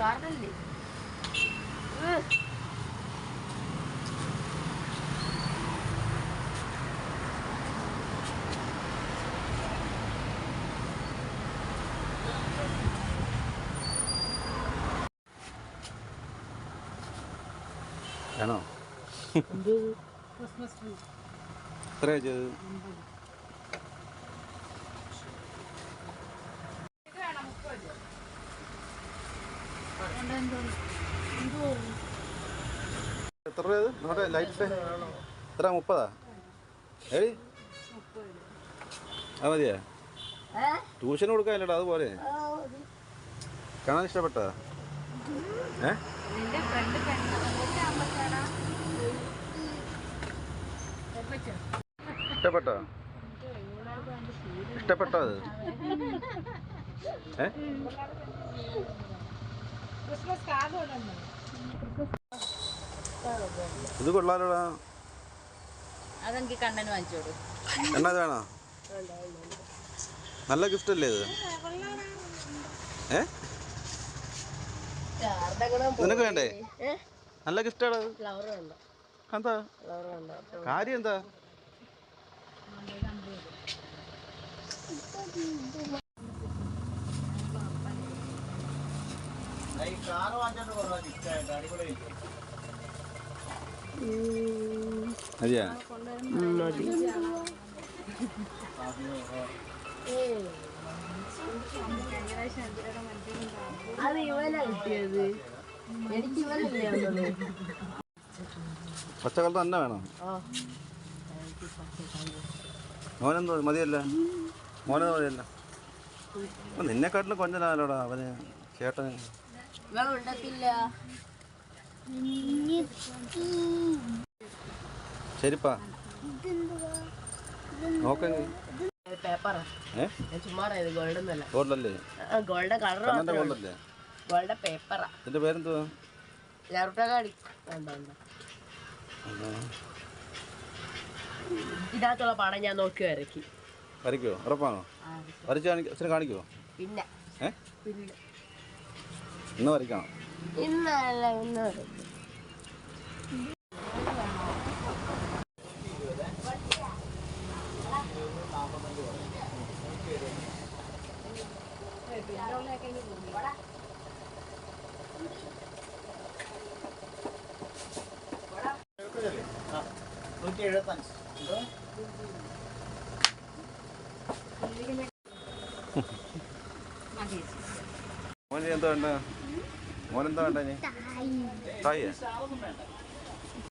carne. Uh. dois, Christmas tree. dois. എത്ര രൂപ നമ്മുടെ ലൈറ്റ് എത്ര മുപ്പതാ ഏഴ് അത് മതിയാ ട്യൂഷൻ കൊടുക്കാനില്ലടാ അതുപോലെ കാണാൻ ഇഷ്ടപ്പെട്ട ഏ ഇഷ്ടപ്പെട്ടോ ഇഷ്ടപ്പെട്ടോ അത് ഏ ഇത് കൊള്ളാലോടാ. അതെനിക്ക് കണ്ണന് വാങ്ങിച്ചോളൂ എന്നാ വേണോ? നല്ല ഗിഫ്റ്റ് അല്ലേ ഇത്? ഏ? നിനക്ക് വേണ്ടേ? നല്ല ഗിഫ്റ്റാണ് എന്താ കാര്യം എന്താ? അതെയാ? അത് ഇവനാ കിട്ടിയത്. എനിക്ക് ഇവനല്ലേ തന്നെ വേണം? മോനെന്തോ മതിയല്ല. മോനെന്തോ മതിയല്ല. നിന്നെക്കാട്ടിലും കൊഞ്ചനാലോടാ അവന് ഉണ്ടത്തില്ല ശരിപ്പാ. ഗോൾഡല്ലേ പേപ്പറാ ഇതിന്റെ പേരെന്തുവാ? ഇതിനകത്തുള്ള പടം ഞാൻ നോക്കി വരക്കി വരയ്ക്കുവോ? ഉറപ്പാണോ? വരച്ച് കാണിക്കോ കാണിക്കുവോ? പിന്നെ. പിന്നെ. ഇന്ന് വരയ്ക്കണം. ഇന്നല്ല ഇന്ന് മോനെ എന്താ വേണ്ട? മോനെന്താ വേണ്ടേ ഇനി? തായേ.